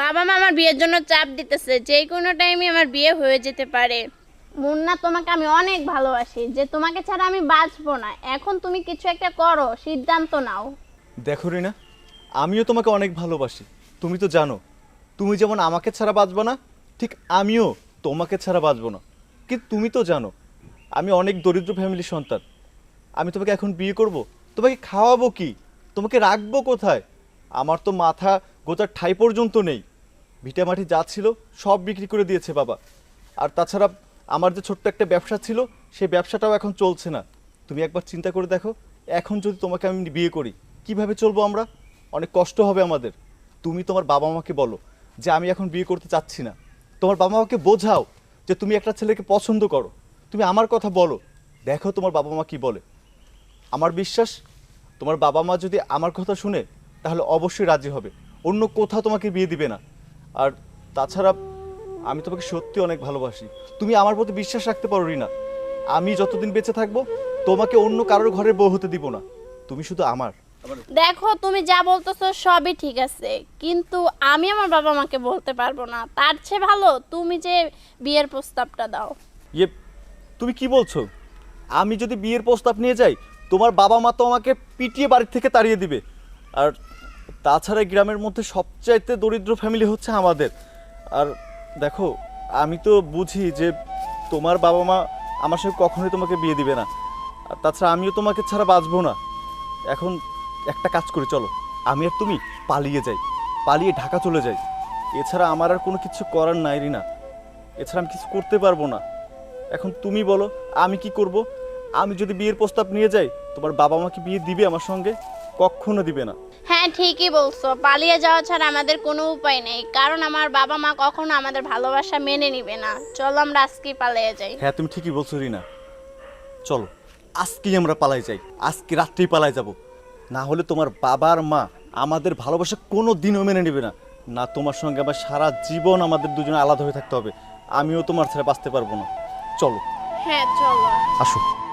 বাবা মা আমার বিয়ের জন্য চাপ দিতেছে যে কোনো টাইমে আমার বিয়ে হয়ে যেতে পারে। মুন্না তোমাকে আমি অনেক ভালোবাসি যে তোমাকে ছাড়া আমি বাঁচবো না। এখন তুমি কিছু একটা করো সিদ্ধান্ত নাও। দেখো রিনা আমিও তোমাকে অনেক ভালোবাসি তুমি তো জানো তুমি যেমন আমাকে ছাড়া বাঁচবো না ঠিক আমিও তোমাকে ছাড়া বাঁচবো না। কিন্তু তুমি তো জানো আমি অনেক দরিদ্র ফ্যামিলির সন্তান। আমি তোমাকে এখন বিয়ে করব তোমাকে খাওয়াবো কি? তোমাকে রাখব কোথায়? আমার তো মাথা গোটার ঠাই পর্যন্ত নেই। ভিটামাটি যা ছিল সব বিক্রি করে দিয়েছে বাবা। আর তাছাড়া আমার যে ছোট্ট একটা ব্যবসা ছিল, সেই ব্যবসাটাও এখন চলছে না। তুমি একবার চিন্তা করে দেখো, এখন যদি তোমাকে আমি বিয়ে করি, কীভাবে চলবো আমরা? অনেক কষ্ট হবে আমাদের। তুমি তোমার বাবা মাকে বলো যে, আমি এখন বিয়ে করতে চাচ্ছি না। তোমার বাবা মাকে বোঝাও যে, তুমি একটা ছেলেকে পছন্দ করো। তুমি আমার কথা বলো। দেখো তোমার বাবা মা কি বলে। আমার বিশ্বাস, তোমার বাবা মা যদি আমার কথা শুনে, তাহলে অবশ্যই রাজি হবে। অন্য কোথাও তোমাকে বিয়ে দিবে না। আর তাছাড়া আমি তোমাকে সত্যি অনেক ভালোবাসি। তুমি আমার প্রতি বিশ্বাস রাখতে পারো না আমি যতদিন বেঁচে থাকব তোমাকে অন্য কারোর ঘরে বউ হতে দিব না। তুমি শুধু আমার। দেখো তুমি যা বলতেছো সবই ঠিক আছে। কিন্তু আমি আমার বাবা মাকে বলতে পারব না। তার চেয়ে ভালো তুমি যে বিয়ের প্রস্তাবটা দাও। ইয়ে তুমি কি বলছো? আমি যদি বিয়ের প্রস্তাব নিয়ে যাই তোমার বাবা মা তো আমাকে পিটিয়ে বাড়ির থেকে তাড়িয়ে দিবে। আর তাছাড়া গ্রামের মধ্যে সবচাইতে দরিদ্র ফ্যামিলি হচ্ছে আমাদের। আর দেখো, আমি তো বুঝি যে তোমার বাবা মা আমার সঙ্গে কখনোই তোমাকে বিয়ে দিবে না। আর তাছাড়া আমিও তোমাকে ছাড়া বাঁচবো না। এখন একটা কাজ করে, চলো। আমি আর তুমি পালিয়ে যাই। পালিয়ে ঢাকা চলে যাই। এছাড়া আমার আর কোনো কিছু করার নাই রিনা এছাড়া আমি কিছু করতে পারব না। এখন তুমি বলো, আমি কি করব? আমি যদি বিয়ের প্রস্তাব নিয়ে যাই, তোমার বাবা মা কি বিয়ে দিবে আমার সঙ্গে? কখনো দিবে না। হ্যাঁ ঠিকই বলছো। পালিয়ে যাওয়া ছাড়া আমাদের কোনো উপায় নেই। কারণ আমার বাবা মা কখনো আমাদের ভালোবাসা মেনে নিবে না। চলো আমরা আজকেই পালিয়ে যাই। হ্যাঁ তুমি ঠিকই বলছো রিনা। চলো আজকেই আমরা পালাই যাই। আজকে রাত্রেই পালাই যাব। না হলে তোমার বাবার মা আমাদের ভালোবাসা কোনো দিনও মেনে নেবে না। না তোমার সঙ্গে আবার সারা জীবন আমাদের দুজনে আলাদা হয়ে থাকতে হবে। আমিও তোমার ছেড়ে বাঁচতে পারব না। চলো। হ্যাঁ চলো। আসো।